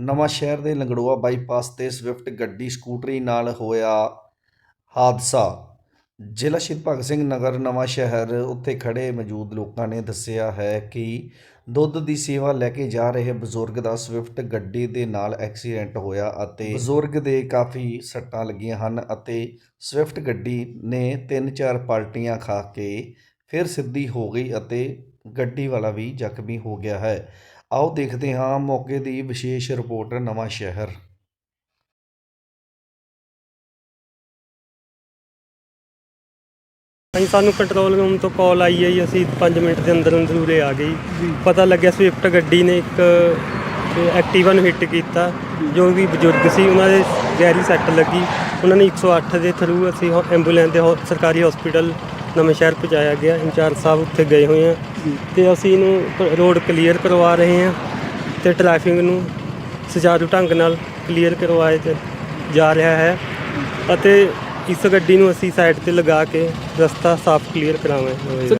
ਨਵਾਂ ਸ਼ਹਿਰ ਦੇ ਲੰਗੜੋਆ ਬਾਈਪਾਸ ਤੇ ਸਵਿਫਟ ਗੱਡੀ, ਸਕੂਟਰੀ ਨਾਲ ਹੋਇਆ ਹਾਦਸਾ। ਜ਼ਿਲ੍ਹਾ ਸ਼ਹੀਦ ਭਗਤ ਸਿੰਘ ਨਗਰ ਨਵਾਂ ਸ਼ਹਿਰ ਉੱਥੇ ਖੜੇ ਮੌਜੂਦ ਲੋਕਾਂ ਨੇ ਦੱਸਿਆ ਹੈ ਕਿ ਦੁੱਧ ਦੀ ਸੇਵਾ ਲੈ ਕੇ ਜਾ ਰਹੇ ਬਜ਼ੁਰਗ ਦਾ ਸਵਿਫਟ ਗੱਡੀ ਦੇ ਨਾਲ ਐਕਸੀਡੈਂਟ ਹੋਇਆ ਅਤੇ ਬਜ਼ੁਰਗ ਦੇ ਕਾਫੀ ਸੱਟਾਂ ਲੱਗੀਆਂ ਹਨ ਅਤੇ ਸਵਿਫਟ ਗੱਡੀ ਨੇ ਤਿੰਨ ਚਾਰ ਪਲਟੀਆਂ ਖਾ ਕੇ ਫਿਰ ਸਿੱਧੀ ਹੋ ਗਈ ਅਤੇ ਗੱਡੀ ਵਾਲਾ ਵੀ ਜ਼ਖਮੀ ਹੋ ਗਿਆ ਹੈ। ਆਓ ਦੇਖਦੇ ਹਾਂ ਮੌਕੇ ਦੀ ਵਿਸ਼ੇਸ਼ ਰਿਪੋਰਟ ਨਵਾਂ ਸ਼ਹਿਰ। ਅਸੀਂ ਸਾਨੂੰ ਕੰਟਰੋਲ ਰੂਮ ਤੋਂ ਕਾਲ ਆਈ ਹੈ ਜੀ ਅਸੀਂ 5 ਮਿੰਟ ਦੇ ਅੰਦਰ ਅੰਦਰ ਉਰੇ ਆ ਗਏ ਜੀ। ਪਤਾ ਲੱਗਿਆ ਸਵਿਫਟ ਗੱਡੀ ਨੇ ਇੱਕ ਐਕਟਿਵਾ ਨੂੰ ਹਿੱਟ ਕੀਤਾ ਜੋ ਵੀ ਬਜ਼ੁਰਗ ਸੀ ਉਹਨਾਂ ਦੇ ਗਹਿਰੀ ਸੱਟ ਲੱਗੀ। ਉਹਨਾਂ ਨੇ 108 ਦੇ ਥਰੂ ਅਸੀਂ ਐਂਬੂਲੈਂਸ ਦੇ ਹੋ- ਸਰਕਾਰੀ ਹਸਪੀਟਲ ਨਵੇਂ ਸ਼ਹਿਰ ਪਹੁੰਚਾਇਆ ਗਿਆ। ਇੰਚਾਰਜ ਸਾਹਿਬ ਉੱਥੇ ਗਏ ਹੋਏ ਆ ਤੇ ਅਸੀਂ ਇਹਨੂੰ ਰੋਡ ਕਲੀਅਰ ਕਰਵਾ ਰਹੇ ਹਾਂ ਤੇ ਟ੍ਰੈਫਿਕ ਨੂੰ ਸੁਚਾਰੂ ਢੰਗ ਨਾਲ ਕਲੀਅਰ ਕਰਵਾਏ ਤੇ ਜਾ ਰਿਹਾ ਹੈ ਅਤੇ ਇਸ ਗੱਡੀ ਨੂੰ ਅਸੀਂ ਸਾਈਡ ਤੇ ਲਗਾ ਕੇ ਰਸਤਾ ਸਾਫ਼ ਕਲੀਅਰ ਕਰਾਵਾਂਗੇ।